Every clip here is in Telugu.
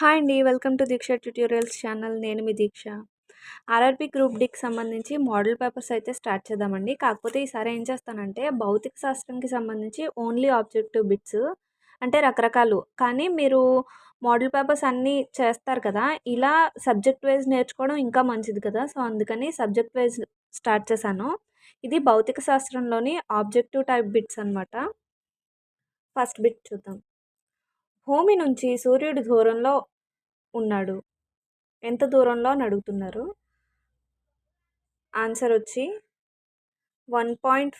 హాయ్ అండి. Welcome to Deeksha tutorials channel. నేను మీ దీక్ష. ఆర్ఆర్బి గ్రూప్ డికి సంబంధించి మోడల్ పేపర్స్ అయితే స్టార్ట్ చేద్దామండి. కాకపోతే ఈసారి ఏం చేస్తానంటే భౌతిక శాస్త్రంకి సంబంధించి ఓన్లీ ఆబ్జెక్టివ్ బిట్స్ అంటే రకరకాలు. కానీ మీరు మోడల్ పేపర్స్ అన్నీ చేస్తారు కదా ఇలా సబ్జెక్ట్ వైజ్ నేర్చుకోవడం ఇంకా మంచిది కదా. సో అందుకని సబ్జెక్ట్ వైజ్ స్టార్ట్ చేశాను. ఇది భౌతిక శాస్త్రంలోని ఆబ్జెక్టివ్ టైప్ బిట్స్ అనమాట ఫస్ట్ బిట్ చూద్దాం. భూమి నుంచి సూర్యుడి దూరంలో ఉన్నాడు. ఎంత దూరంలో అని అడుగుతున్నారు? ఆన్సర్ వచ్చి one point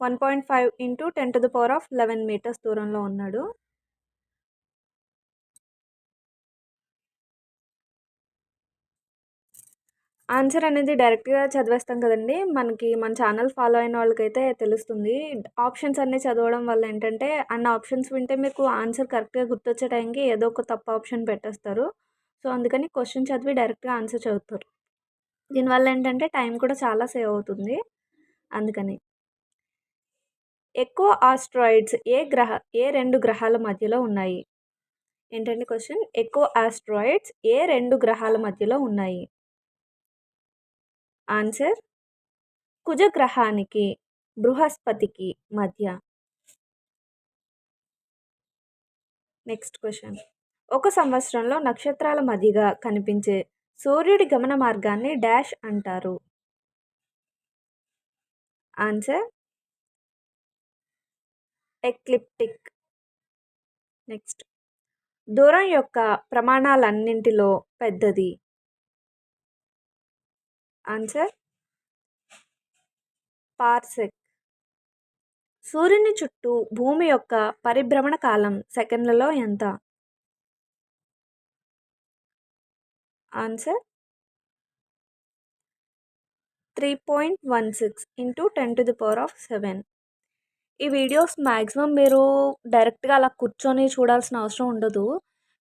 one point five into ten to the power of eleven meters దూరంలో ఉన్నాడు. ఆన్సర్ అనేది డైరెక్ట్గా చదివేస్తాం కదండి. మనకి మన ఛానల్ ఫాలో అయిన వాళ్ళకైతే తెలుస్తుంది. ఆప్షన్స్ అన్నీ చదవడం వల్ల ఏంటంటే అన్న ఆప్షన్స్ వింటే మీకు ఆన్సర్ కరెక్ట్గా గుర్తొచ్చే టైంకి ఏదో ఒక తప్పు ఆప్షన్ పెట్టేస్తారు. సో అందుకని క్వశ్చన్ చదివి డైరెక్ట్గా ఆన్సర్ చదువుతారు. దీనివల్ల ఏంటంటే టైం కూడా చాలా సేవ్ అవుతుంది. అందుకని. ఎక్కువ ఆస్ట్రాయిడ్స్ ఏ గ్రహ ఏ రెండు గ్రహాల మధ్యలో ఉన్నాయి? ఏంటంటే క్వశ్చన్? ఎక్కువ ఆస్ట్రాయిడ్స్ ఏ రెండు గ్రహాల మధ్యలో ఉన్నాయి? ఆన్సర్ కుజగ్రహానికి బృహస్పతికి మధ్య. Next question. ఒక సంవత్సరంలో నక్షత్రాల మధ్యగా కనిపించే సూర్యుడి గమన మార్గాన్ని డాష్ అంటారు. Answer ecliptic. నెక్స్ట్. దూరం యొక్క ప్రమాణాలన్నింటిలో పెద్దది. ఆన్సర్ పార్సెక్ సూర్యుని చుట్టూ భూమి యొక్క పరిభ్రమణ కాలం సెకండ్లలో ఎంత? Answer three point one six into ten to the power of seven ఈ వీడియోస్ మ్యాక్సిమం మీరు డైరెక్ట్గా అలా కూర్చొని చూడాల్సిన అవసరం ఉండదు.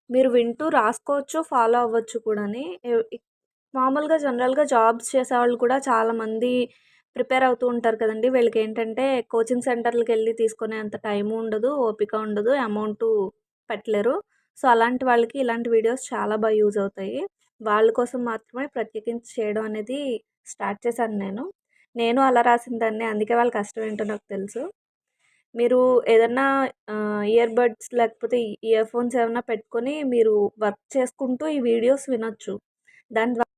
మీరు వింటూ రాసుకోవచ్చు ఫాలో అవ్వచ్చు కూడా మామూలుగా జనరల్గా జాబ్స్ చేసేవాళ్ళు కూడా చాలామంది ప్రిపేర్ అవుతూ ఉంటారు కదండి. వీళ్ళకి ఏంటంటే కోచింగ్ సెంటర్లకు వెళ్ళి తీసుకునే అంత టైము ఉండదు ఓపిక ఉండదు అమౌంట్ పెట్టలేరు. సో అలాంటి వాళ్ళకి ఇలాంటి వీడియోస్ చాలా బాగా యూజ్ అవుతాయి. వాళ్ళ కోసం మాత్రమే ప్రత్యేకించి చేయడం అనేది స్టార్ట్ చేశాను నేను. నేను అలా రాసిన దాన్ని అందుకే వాళ్ళ కష్టం ఏంటో నాకు తెలుసు. మీరు ఏదన్నా ఇయర్ బడ్స్ లేకపోతే ఇయర్ ఫోన్స్ ఏమైనా పెట్టుకొని మీరు వర్క్ చేసుకుంటూ ఈ వీడియోస్ వినొచ్చు. దాని ద్వారా